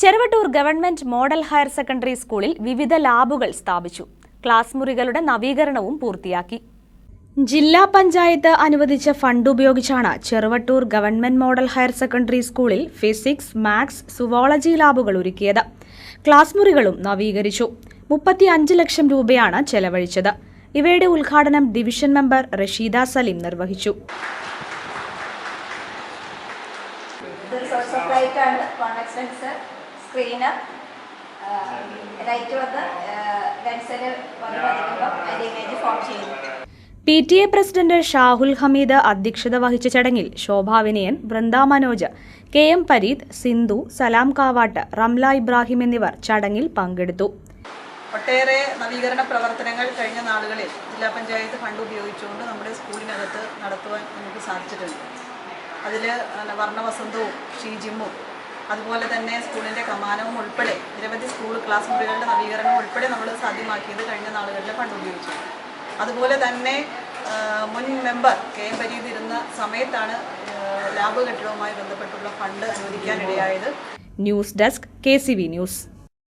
Cheruvattoor government model higher secondary സ്കൂളിൽ വിവിധ ലാബുകൾ സ്ഥാപിച്ചു. ക്ലാസ് മുറികളുടെ നവീകരണവും പൂർത്തിയാക്കി. ജില്ലാ പഞ്ചായത്ത് അനുവദിച്ച ഫണ്ട് ഉപയോഗിച്ചാണ് Cheruvattoor government model higher secondary സ്കൂളിൽ ഫിസിക്സ് മാത്സ് സുവോളജി ലാബുകൾ ഒരുക്കിയത്. ക്ലാസ് മുറികളും നവീകരിച്ചു. മുപ്പത്തി അഞ്ച് ലക്ഷം രൂപയാണ് ചെലവഴിച്ചത്. ഇവയുടെ ഉദ്ഘാടനം ഡിവിഷൻ മെമ്പർ റഷീദ സലീം നിർവഹിച്ചു. സോഴ്സ് സ്ക്രീന് റൈറ്റ് വന്ന് ഡെൻസൽ വന്ന് പതിക്കുമ്പോൾ അതിന്റെ ഇമേജ് ഫോം ചെയ്യുന്നു P T A president Shahul Hameed അധ്യക്ഷത വഹിച്ച ചടങ്ങിൽ ശോഭാ വിനയൻ വൃന്ദ മനോജ് കെ എം പരീദ് സിന്ധു സലാം കാവാട്ട് റംല ഇബ്രാഹിം എന്നിവർ ചടങ്ങിൽ പങ്കെടുത്തു. ഒട്ടേറെ നവീകരണ പ്രവർത്തനങ്ങൾ കഴിഞ്ഞ നാളുകളിൽ ജില്ലാ പഞ്ചായത്ത് ഫണ്ട് ഉപയോഗിച്ചുകൊണ്ട് നമ്മുടെ സ്കൂളിനകത്ത് നടത്തുവാൻ നമുക്ക് സാധിച്ചിട്ടുണ്ട്. അതിൽ വർണവസന്തവും ഷീജിമ്മും അതുപോലെ തന്നെ സ്കൂളിന്റെ കമാനവും ഉൾപ്പെടെ നിരവധി സ്കൂൾ ക്ലാസ് മുറികളുടെ നവീകരണം ഉൾപ്പെടെ നമ്മൾ സാധ്യമാക്കിയത് കഴിഞ്ഞ നാളുകളിൽ ഫണ്ട് ഉപയോഗിച്ചു. അതുപോലെ തന്നെ മുൻ മെമ്പർ കെ എം പരീതിരുന്ന സമയത്താണ് ലാബ് കെട്ടിടവുമായി ബന്ധപ്പെട്ടുള്ള ഫണ്ട് അനുവദിക്കാനിടയായത് ന്യൂസ് ഡെസ്ക് കെ ന്യൂസ്.